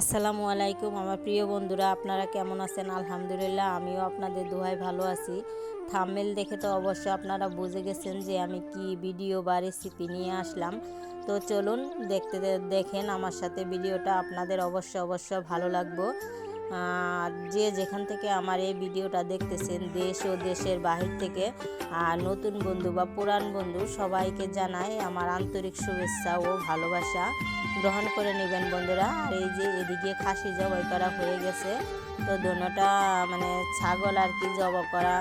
আসসালামু আলাইকুম আমার প্রিয় বন্ধুরা, আপনারা কেমন আছেন? আলহামদুলিল্লাহ, আমিও আপনাদের দোহায় ভালো আছি। থামেল দেখে তো অবশ্য আপনারা বুঝে গেছেন যে আমি কি ভিডিও বা রেসিপি নিয়ে আসলাম। তো চলুন দেখতে দেখেন, আমার সাথে ভিডিওটা আপনাদের অবশ্য অবশ্য ভালো লাগবো। যে যেখান থেকে আমার এই ভিডিওটা দেখতেছেন, দেশ ও দেশের বাহির থেকে, আর নতুন বন্ধু বা পুরান বন্ধু, সবাইকে জানাই আমার আন্তরিক শুভেচ্ছা ও ভালোবাসা গ্রহণ করে নেবেন বন্ধুরা। আর এই যে এদিকে খাসি জবাই করা হয়ে গেছে, তো দোনোটা মানে ছাগল আর কি জব করা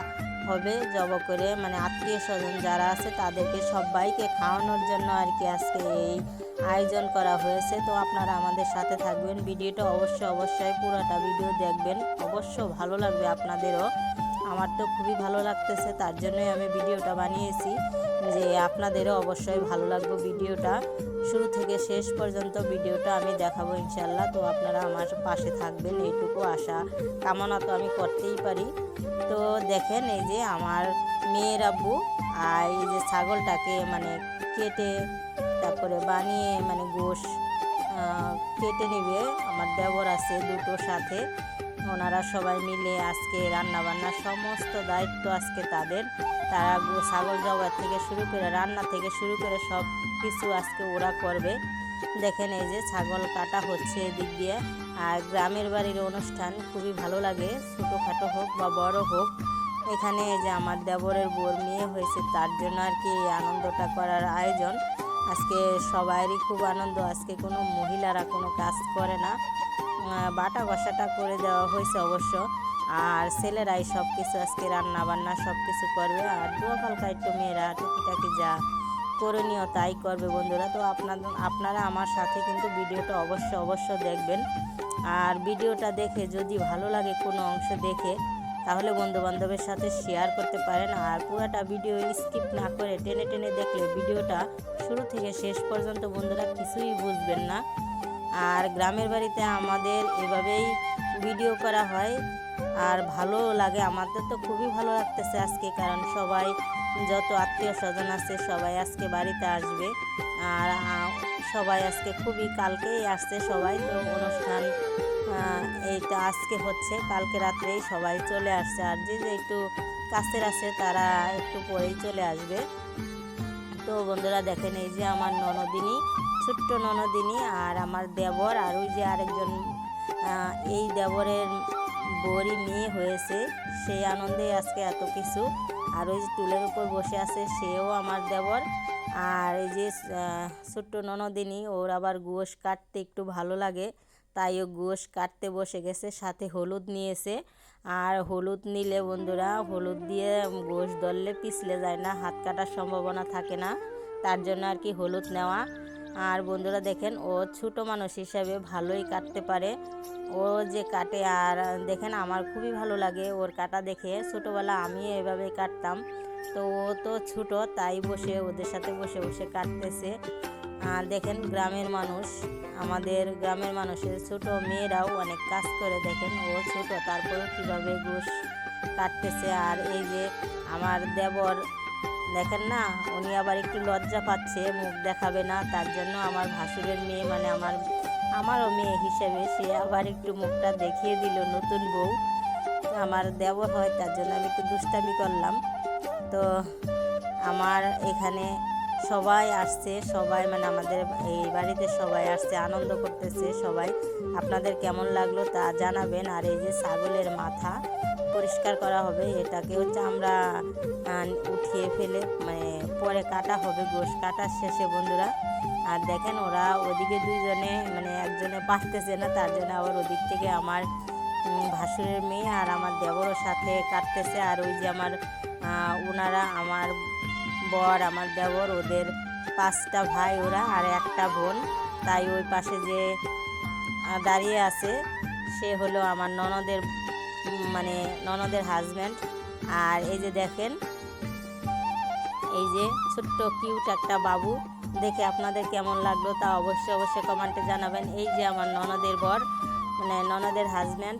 হবে। জব করে মানে আত্মীয় স্বজন যারা আছে, তাদেরকে সবাইকে খাওয়ানোর জন্য আর কি আজকে এই আয়োজন করা হয়েছে, তো আপনারা আমাদের সাথে থাকবেন। ভিডিওটা অবশ্যই অবশ্যই পুরোটা ভিডিও দেখবেন। অবশ্য ভালো লাগবে আপনাদেরও। আমার তো খুবই ভালো লাগতেছে, তার জন্যই আমি ভিডিওটা বানিয়েছি যে আপনাদেরও অবশ্যই ভালো লাগবে ভিডিওটা। শুরু থেকে শেষ পর্যন্ত ভিডিওটা আমি দেখাবো ইনশাল্লাহ তো আপনারা আমার পাশে থাকবেন, এইটুকু আশা। কামনা তো আমি করতেই পারি। তো দেখেন এই যে আমার মেয়ের আব্বু, আর এই যে ছাগলটাকে মানে কেটে তারপরে বানিয়ে মানে গোশ কেটে নেবে। আমার দেবর আছে দুটো সাথে। ওনারা সবাই মিলে আজকে রান্না বান্নার সমস্ত দায়িত্ব আজকে তাদের। তারা ছাগল জবার থেকে শুরু করে রান্না থেকে শুরু করে সব কিছু আজকে ওরা করবে। দেখেন এই যে ছাগল কাটা হচ্ছে এদিক দিয়ে। আর গ্রামের বাড়ির অনুষ্ঠান খুবই ভালো লাগে। ছোটোখাটো হোক বা বড় হোক। এখানে যে আমার দেবরের বোর মেয়ে হয়েছে, তার জন্য আর কি আনন্দটা করার আয়োজন। আজকে সবারই খুব আনন্দ, আজকে কোনো মহিলারা কোনো কাজ করে না। বাটা কষাটা করে দেওয়া হয়েছে অবশ্য। আর ছেলেরাই সব কিছু আজকে রান্না বান্না সব কিছু করবে। আর দুয়া কালকা একটু মেয়েরা টুকিটাকি যা করণীয় তাই করবে বন্ধুরা। তো আপনাদের আপনারা আমার সাথে কিন্তু ভিডিওটা অবশ্য অবশ্য দেখবেন। আর ভিডিওটা দেখে যদি ভালো লাগে কোনো অংশ দেখে তাহলে বন্ধু বান্ধবের সাথে শেয়ার করতে পারেন আর পুরোটা ভিডিও স্কিপ না করে টেনে টেনে দেখলে ভিডিওটা শুরু থেকে শেষ পর্যন্ত বন্ধুরা কিছুই বুঝবেন না। আর গ্রামের বাড়িতে আমাদের এভাবেই ভিডিও করা হয় আর ভালো লাগে, আমাদের তো খুবই ভালো লাগতেছে আজকে কারণ সবাই, যত আত্মীয় স্বজন আছে সবাই আজকে বাড়িতে আসবে। আর সবাই আজকে খুবই, কালকেই আসছে সবাই। তো অনুষ্ঠান এইটা আজকে হচ্ছে, কালকে রাত্রেই সবাই চলে আসছে। আর যে যে একটু কাছের আছে, তারা একটু পরেই চলে আসবে। তো বন্ধুরা, দেখেন এই যে আমার ননদিনী, ছোট্ট ননদিনী আর আমার দেবর। আর ওই যে আরেকজন এই দেবরের বড়ি মেয়ে হয়েছে। সেই আনন্দে আজকে এত কিছু। আর ওই যে টুলের উপর বসে আছে, সেও আমার দেবর। আর এই যে ছোট্ট ননদিনী, ওর আবার গোশ কাটতে একটু ভালো লাগে। তাই ও গোশ কাটতে বসে গেছে, সাথে হলুদ নিয়েছে। আর হলুদ নিলে বন্ধুরা, হলুদ দিয়ে গোশ ধরলে পিছলে যায় না, হাত কাটার সম্ভাবনা থাকে না। তার জন্য আর কি হলুদ নেওয়া। আর বন্ধুরা দেখেন, ও ছোট মানুষ হিসাবে ভালোই কাটতে পারে। ও যে কাটে, আর দেখেন, আমার খুবই ভালো লাগে ওর কাটা দেখে। ছোটোবেলা আমি এভাবে কাটতাম। তো ও তো ছোটো, তাই বসে ওদের সাথে বসে বসে কাটতেছে আর দেখেন গ্রামের মানুষ, আমাদের গ্রামের মানুষের ছোট মেয়েরাও অনেক কাজ করে। দেখেন ও ছোট, তারপরেও কীভাবে গোশ কাটতেছে। আর এই যে আমার দেবর, দেখেন না, উনি আবার একটু লজ্জা পাচ্ছে, মুখ দেখাবে না। তার জন্য আমার ভাসুরের মেয়ে মানে আমার, আমারও মেয়ে হিসেবে সে আবার একটু মুখটা দেখিয়ে দিল নতুন বউ। আমার দেবর হয়, তার জন্য আমি একটু দুষ্টামি করলাম। তো আমার এখানে সবাই আসছে, সবাই মানে আমাদের এই বাড়িতে সবাই আসছে, আনন্দ করতেছে সবাই। আপনাদের কেমন লাগল তা জানাবেন। আর এই যে ছাগলের মাথা পরিষ্কার করা হবে, এটাকে হচ্ছে আমরা উঠিয়ে ফেলে মানে পরে কাটা হবে, গোশ কাটার শেষে বন্ধুরা। আর দেখেন ওরা ওদিকে দুইজনে মানে একজনে বাঁচতেছে না, তার জন্য আবার ওদিক থেকে আমার ভাসুরের মেয়ে আর আমার দেবরের সাথে কাটতেছে। আর ওই যে আমার ওনারা আমার বর, আমার দেবর, ওদের পাঁচটা ভাই ওরা আর একটা বোন। তাই ওই পাশে যে দাঁড়িয়ে আছে, সে হলো আমার ননদের মানে ননদের হাজব্যান্ড আর এই যে দেখেন, এই যে ছোট্ট কিউট একটা বাবু। দেখে আপনাদের কেমন লাগল তা অবশ্যই অবশ্যই কমেন্টে জানাবেন। এই যে আমার ননদের বর মানে ননদের হাজব্যান্ড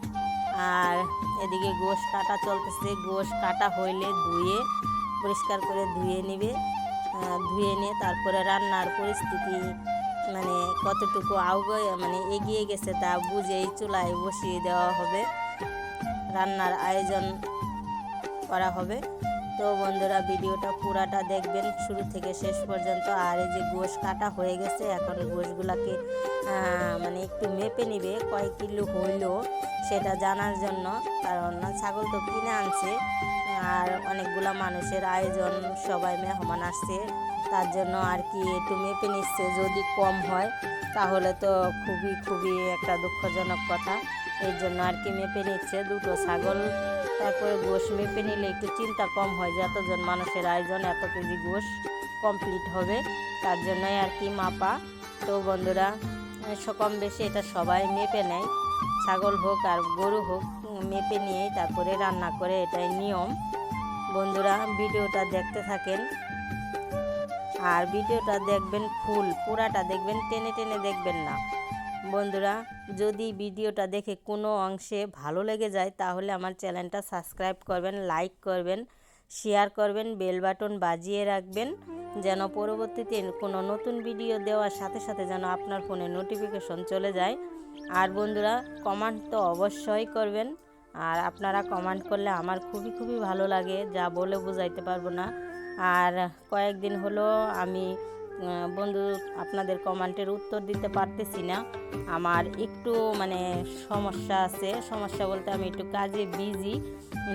আর এদিকে গোশ কাটা চলতেছে। গোশ কাটা হইলে ধুয়ে, পরিষ্কার করে ধুয়ে নিবে। ধুয়ে নিয়ে তারপরে রান্নার পরিস্থিতি মানে কতটুকু আউগে মানে এগিয়ে গেছে তা বুঝেই চুলায় বসিয়ে দেওয়া হবে। রান্নার আয়োজন করা হবে। তো বন্ধুরা, ভিডিওটা পুরাটা দেখবেন শুরু থেকে শেষ পর্যন্ত। আর এই যে গোশ কাটা হয়ে গেছে, এখন গোশগুলাকে মানে একটু মেপে নিবে। কয় কিলো হইল সেটা জানার জন্য, কারণ ছাগল তো কিনে আনছে, আর অনেকগুলা মানুষের আয়োজন, সবাই মেহমান আসছে, তার জন্য আর কি একটু মেপে নিচ্ছে, যদি কম হয়, তাহলে তো খুবই খুবই একটা দুঃখজনক কথা। এই জন্য আর কি মেপে নিচ্ছে দুটো ছাগল, তারপরে গোশ মেপে নিলে একটু চিন্তা কম হয় যে এতজন মানুষের আয়োজন, এত কেজি গোশ কমপ্লিট হবে, তার জন্যই আর কি মাপা। তো বন্ধুরা, কম বেশি এটা সবাই মেপে নেয়। ছাগল হোক আর গরু হোক, মেপে নিয়েই তারপরে রান্না করে, এটাই নিয়ম। বন্ধুরা, ভিডিওটা দেখতে থাকেন। আর ভিডিওটা দেখবেন ফুল, পুরাটা দেখবেন, টেনে টেনে দেখবেন না। বন্ধুরা, যদি ভিডিওটা দেখে কোনো অংশে ভালো লেগে যায়, তাহলে আমার চ্যানেলটা সাবস্ক্রাইব করবেন, লাইক করবেন, শেয়ার করবেন, বেল বাটন বাজিয়ে রাখবেন, যেন পরবর্তীতে কোনো নতুন ভিডিও দেওয়ার সাথে সাথে যেন আপনার ফোনে নোটিফিকেশন চলে যায়। আর বন্ধুরা কমেন্ট তো অবশ্যই করবেন। আর আপনারা কমেন্ট করলে আমার খুবই খুবই ভালো লাগে, যা বলে বোঝাইতে পারব না। আর কয়েকদিন হলো আমি বন্ধু, আপনাদের কমেন্টের উত্তর দিতে পারতেছি না। আমার একটু মানে সমস্যা আছে। সমস্যা বলতে আমি একটু কাজে বিজি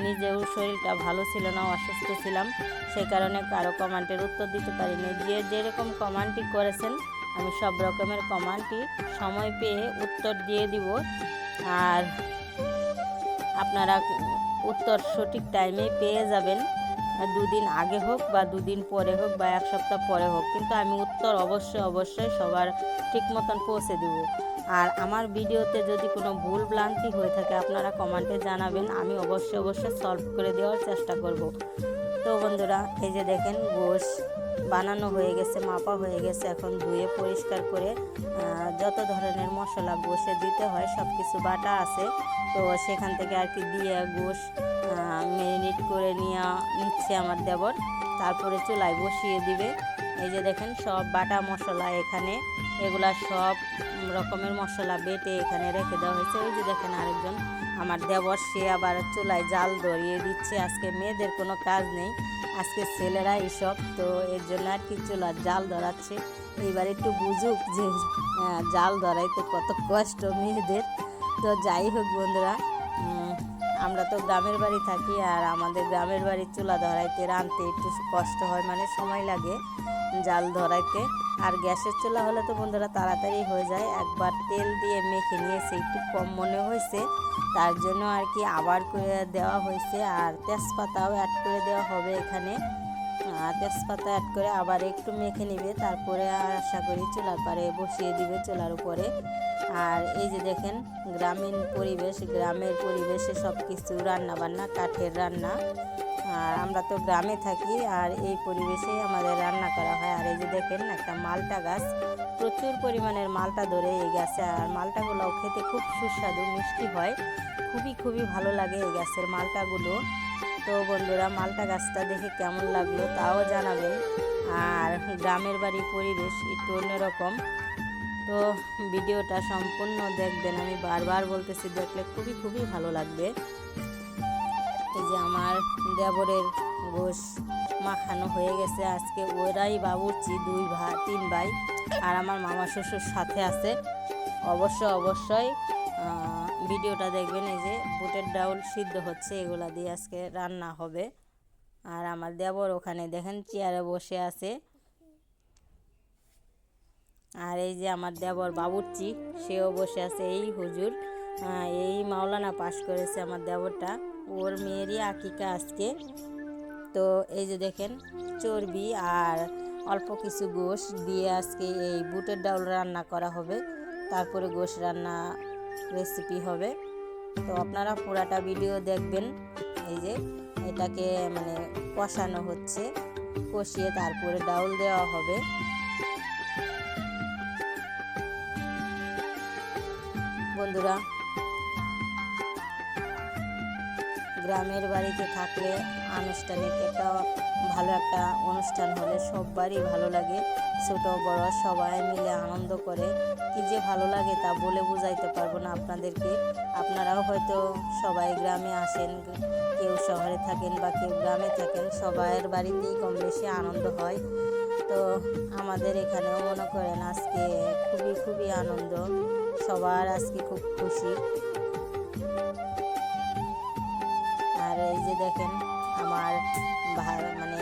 নিজেও শরীরটা ভালো ছিল না, অসুস্থ ছিলাম। সেই কারণে কারও কমেন্টের উত্তর দিতে পারিনি। যে যেরকম কমেন্টই করেছেন আমি সব রকমের কমান্ডটি সময় পেয়ে উত্তর দিয়ে দিব। আর আপনারা উত্তর সঠিক টাইমে পেয়ে যাবেন। দুদিন আগে হোক বা দুদিন পরে হোক বা এক সপ্তাহ পরে হোক, কিন্তু আমি উত্তর অবশ্যই অবশ্যই সবার ঠিক মতন পৌঁছে দেব। আর আমার ভিডিওতে যদি কোনো ভুল ভ্রান্তি হয়ে থাকে, আপনারা কমেন্টে জানাবেন। আমি অবশ্যই অবশ্যই সলভ করে দেওয়ার চেষ্টা করব। তো বন্ধুরা, এই যে দেখেন, গোশ। বানানো হয়ে গেছে, মাপা হয়ে গেছে। এখন ধুয়ে পরিষ্কার করে যত ধরনের মশলা গোশে দিতে হয় সব কিছু বাটা আছে। তো সেখান থেকে আর কি দিয়ে গোশ মেরিনেট করে নিয়ে নিচ্ছে আমার দেবর। তারপরে চুলায় বসিয়ে দিবে। এই যে দেখেন, সব বাটা মশলা এখানে। এগুলা সব রকমের মশলা বেটে এখানে রেখে দেওয়া হয়েছে। ওই যে দেখেন আরেকজন, আমার দেবর, সে আবার চুলায় জাল ধরিয়ে দিচ্ছে। আজকে মেয়েদের কোনো কাজ নেই। আজকে ছেলেরা এইসব তো এর জন্য আর কিছু জাল ধরাচ্ছে। এইবার একটু বুঝুক যে জাল ধরাইতে কত কষ্ট মেয়েদের। তো যাই হোক বন্ধুরা আমরা তো গ্রামের বাড়ি থাকি আর আমাদের গ্রামের বাড়ির চুলা ধরাইতে, রাঁধতে একটু কষ্ট হয় মানে সময় লাগে জাল ধরাইতে। আর গ্যাসের চুলা হলে তো বন্ধুরা তাড়াতাড়ি হয়ে যায়। একবার তেল দিয়ে মেখে নিয়েছে, একটু কম মনে হয়েছে। তার জন্য আর কি আবার করে দেওয়া হয়েছে আর তেজপাতাও অ্যাড করে দেওয়া হবে এখানে। তেজপাতা অ্যাড করে আবার একটু মেখে নিবে, তারপরে আর আশা করি চুলার পারে বসিয়ে দিবে চুলার উপরে। আর এই যে দেখেন, গ্রামীণ পরিবেশ, গ্রামের পরিবেশে সব কিছু রান্নাবান্না, কাঠের রান্না। আর আমরা তো গ্রামে থাকি, আর এই পরিবেশেই আমাদের রান্না করা হয়। আর এই যে দেখেন, একটা মালটা গাছ, প্রচুর পরিমাণের মালটা ধরে এই গাছে। আর মালটাগুলোও খেতে খুব সুস্বাদু, মিষ্টি হয়। খুবই খুবই ভালো লাগে এই গাছের মালটাগুলো। তো বন্ধুরা মালটা গাছটা দেখে কেমন লাগল তাও জানাবেন। আর গ্রামের বাড়ির পরিবেশ একটু অন্যরকম। তো ভিডিওটা সম্পূর্ণ দেখবেন, আমি বারবার বলতেছি, দেখলে খুবই খুবই ভালো লাগবে। এই যে আমার দেবরের গোশ মাখানো হয়ে গেছে। আজকে ওরাই বাবুরচি, দুই ভাই, তিন ভাই, আর আমার মামা শ্বশুর সাথে আছে। অবশ্য, অবশ্যই ভিডিওটা দেখবেন, এই যে বুটের ডাউল সিদ্ধ হচ্ছে, এগুলা দিয়ে আজকে রান্না হবে। আর আমার দেবর ওখানে দেখেন চেয়ারে বসে আছে। আর এই যে আমার দেবর বাবুরচি, সেও বসে আছে। এই হুজুর এই মাওলানা পাশ করেছে আমার দেবরটা। ওর মেয়েরই আকিকা আজকে। তো এই যে দেখেন, চর্বি আর অল্প কিছু গোশ দিয়ে আজকে এই বুটের ডাউল রান্না করা হবে। তারপরে গোশ রান্না রেসিপি হবে। তো আপনারা পুরাটা ভিডিও দেখবেন। এই যে এটাকে মানে কষানো হচ্ছে। কষিয়ে তারপরে ডাউল দেওয়া হবে। বন্ধুরা গ্রামের বাড়িতে থাকলে আনুষ্ঠানিক একটা ভালো একটা অনুষ্ঠান হলে সববারই ভালো লাগে। ছোট, বড় সবাই মিলে আনন্দ করে। কি যে ভালো লাগে তা বলে বুঝাইতে পারব না আপনাদেরকে। আপনারাও হয়তো সবাই গ্রামে আসেন, কেউ শহরে থাকেন বা কেউ গ্রামে থাকেন, সবাইয়ের বাড়িতেই কম বেশি আনন্দ হয়। তো আমাদের এখানেও মনে করেন আজকে খুবই খুবই আনন্দ। সবার আজকে খুব খুশি। দেখেন, আমার মানে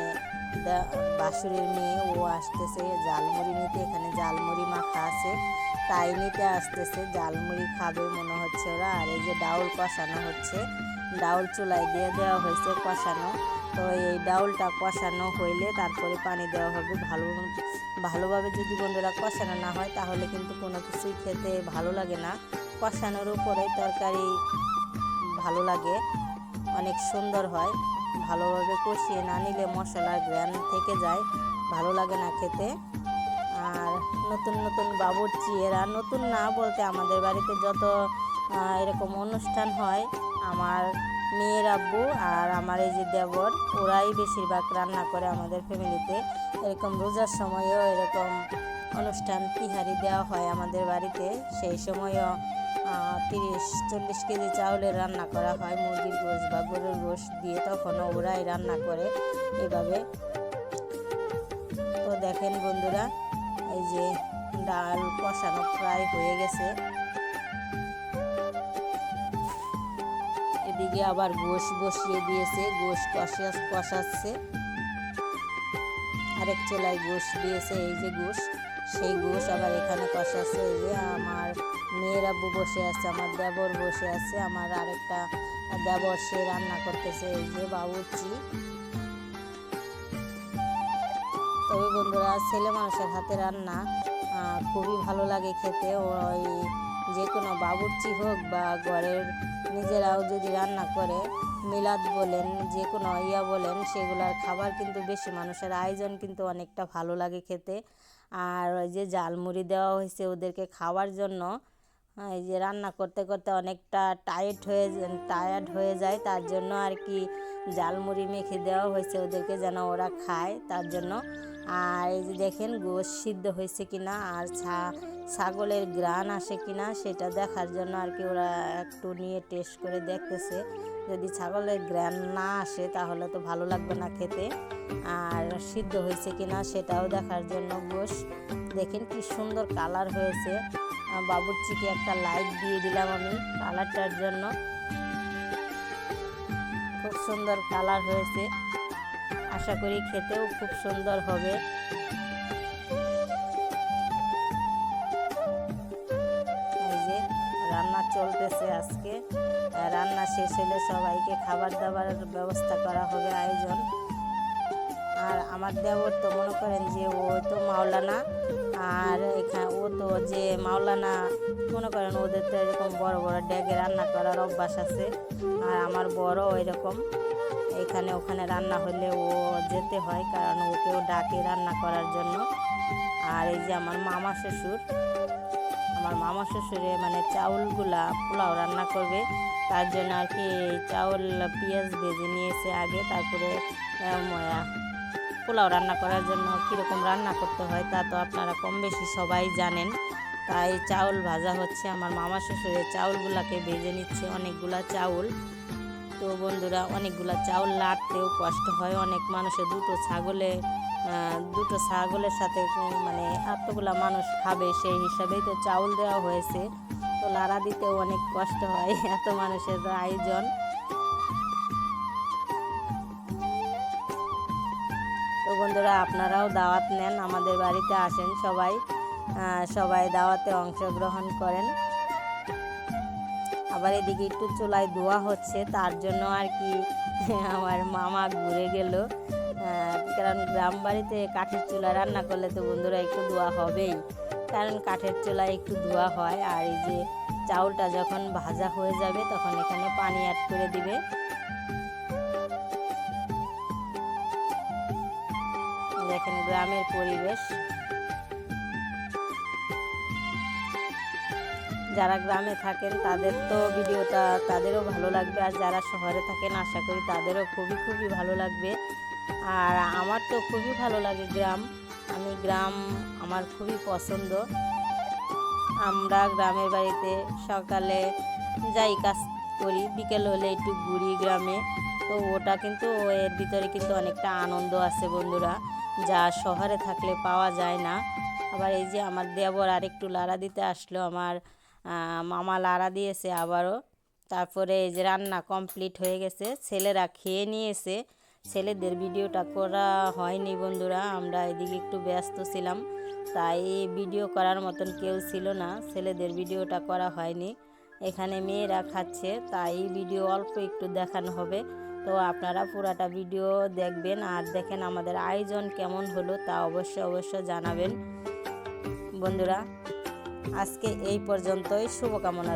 বাসুরের মেয়ে, ও আসতেছে জালমুড়ি নিতে। এখানে জালমুড়ি মাখা আছে, তাই নিতে আসতেছে। জালমুড়ি খাবে মনে হচ্ছে ওরা, আর এই যে ডাউল কষানো হচ্ছে, ডাউল চুলায় দিয়ে দেওয়া হয়েছে কষানো। তো এই ডাউলটা কষানো হইলে তারপরে পানি দেওয়া হবে। ভালো, ভালোভাবে যদি বন্ধুরা কষানো না হয়, তাহলে কিন্তু কোনো কিছুই খেতে ভালো লাগে না। কষানোর উপরে তরকারি ভালো লাগে। অনেক সুন্দর হয়। ভালোভাবে কষিয়ে না নিলে মশলার গ্রান থেকে যায়, ভালো লাগে না খেতে। আর নতুন নতুন বাবুর্চি, এরা নতুন না বলতে আমাদের বাড়িতে যত এরকম অনুষ্ঠান হয়, আমার মেয়ের আব্বু আর আমার এই যে দেবর, ওরাই বেশিরভাগ রান্না করে আমাদের ফ্যামিলিতে। এরকম রোজার সময়ও এরকম অনুষ্ঠান, তিহারি দেওয়া হয় আমাদের বাড়িতে। সেই সময়ও তিরিশ চল্লিশ কেজি চাউলের রান্না করা হয়, মুরগির গোশ বা গরুর গোশ দিয়ে তখনও ওরাই রান্না করে এভাবে। তো দেখেন বন্ধুরা, এই যে ডাল কষানো প্রায় হয়ে গেছে। এদিকে আবার গোশ বসিয়ে দিয়েছে, গোশ কষা, কষাচ্ছে। আরেক চোলায় গোশ দিয়েছে, এই যে গোশ, সেই গোশ আবার এখানে কষাচ্ছে, এই যে আমার মেয়ের আব্বু বসে আছে, আমার দেবর বসে আছে, আমার আরেকটা দেবর সে রান্না করতেছে, এই যে বাবুর্চি। তবে বন্ধুরা, ছেলে মানুষের হাতে রান্না খুবই ভালো লাগে খেতে। ওই যে কোনো বাবুর্চি হোক বা ঘরের নিজেরাও যদি রান্না করে, মিলাদ বলেন, যে কোনো ইয়া বলেন, সেগুলার খাবার কিন্তু বেশি মানুষের আয়োজন কিন্তু অনেকটা ভালো লাগে খেতে। আর ওই যে জালমুড়ি দেওয়া হয়েছে ওদেরকে খাওয়ার জন্য এই যে রান্না করতে করতে অনেকটা টায়ার্ড হয়ে টায়ার্ড হয়ে যায়, তার জন্য আর কি জালমুড়ি মেখে দেওয়া হয়েছে ওদেরকে যেন ওরা খায়, তার জন্য। আর এই যে দেখেন গোশ সিদ্ধ হয়েছে কিনা, আর ছা- ছাগলের গ্রান আসে কিনা, সেটা দেখার জন্য আর কি ওরা একটু নিয়ে টেস্ট করে দেখতেছে। যদি ছাগলের গ্রান না আসে তাহলে তো ভালো লাগবে না খেতে। আর সিদ্ধ হয়েছে কিনা সেটাও দেখার জন্য গোশ। দেখেন কি সুন্দর কালার হয়েছে। বাবুর্চিকে একটা লাইট দিয়ে দিলাম আমি কালারটার জন্য। খুব সুন্দর কালার হয়েছে। আশা করি খেতেও খুব সুন্দর হবে। এই যে, রান্না চলতেছে আজকে। রান্না শেষ হলে সবাইকে খাবার দাবারের ব্যবস্থা করা হবে আয়োজন। আর আমার দেবর তো মনে করেন যে ও তো মাওলানা। আর এখানে ও তো যে মাওলানা, মনে করেন ওদের তো এরকম বড় বড় ড্যাগে রান্না করার অভ্যাস আছে। আর আমার বড় এরকম। এখানে ওখানে রান্না হলে ও যেতে হয়, কারণ ওকেও ডাকে রান্না করার জন্য। আর এই যে আমার মামা শ্বশুর, আমার মামা শ্বশুরে মানে চাউলগুলা পোলাও রান্না করবে। তার জন্য আর কি চাউল, পেঁয়াজ ভেজে নিয়েছে আগে, তারপরে পোলাও রান্না করার জন্য কীরকম রান্না করতে হয় তা তো আপনারা কম বেশি সবাই জানেন। তাই চাউল ভাজা হচ্ছে আমার মামা শ্বশুরের চাউলগুলাকে ভেজে নিচ্ছে অনেকগুলা চাউল। তো বন্ধুরা, অনেকগুলা চাউল লাটতেও কষ্ট হয়। অনেক মানুষের দুটো ছাগলে দুটো ছাগলের সাথে মানে এতগুলা মানুষ খাবে সেই হিসাবেই তো চাউল দেওয়া হয়েছে। তো লাড়া দিতেও অনেক কষ্ট হয়। এত মানুষের আয়োজন। বন্ধুরা, আপনারাও দাওয়াত নেন, আমাদের বাড়িতে আসেন সবাই। সবাই দাওয়াতে অংশগ্রহণ করেন। আবার এদিকে একটু চুলায় ধোয়া হচ্ছে, তার জন্য আর কি আমার মামা ঘুরে গেল। কারণ গ্রাম বাড়িতে কাঠের চুলা রান্না করলে তো বন্ধুরা একটু ধোয়া হবেই। কারণ কাঠের চুলায় একটু ধোয়া হয়, আর এই যে চাউলটা যখন ভাজা হয়ে যাবে, তখন এখানে পানি অ্যাড করে দিবে। গ্রামের পরিবেশ। যারা গ্রামে থাকেন, তাদের তো ভিডিওটা তাদেরও ভালো লাগবে। আর যারা শহরে থাকেন, আশা করি তাদেরও খুবই খুবই ভালো লাগবে। আর আমার তো খুবই ভালো লাগে গ্রাম। আমি গ্রাম আমার খুবই পছন্দ। আমরা গ্রামের বাড়িতে সকালে যাই কাজ করি, বিকেল হলে একটু ঘুরি গ্রামে। তো ওটা কিন্তু, এর ভিতরে কিন্তু অনেকটা আনন্দ আছে বন্ধুরা। যা শহরে থাকলে পাওয়া যায় না। আবার এই যে আমার দেবর আর একটু লাড়া দিতে আসলো, আমার মামা লাড়া দিয়েছে আবারও। তারপরে এই যে রান্না কমপ্লিট হয়ে গেছে, ছেলেরা খেয়ে নিয়েছে। ছেলেদের ভিডিওটা করা হয়নি বন্ধুরা, আমরা এদিকে একটু ব্যস্ত ছিলাম, তাই ভিডিও করার মতন কেউ ছিল না, ছেলেদের ভিডিওটা করা হয়নি। এখানে মেয়েরা খাচ্ছে, তাই ভিডিও অল্প একটু দেখানো হবে। তো আপনারা পুরাটা ভিডিও দেখবেন। আর দেখেন আমাদের আয়োজন কেমন হলো তা অবশ্য অবশ্য জানাবেন। বন্ধুরা, আজকে এই পর্যন্তই। শুভকামনা।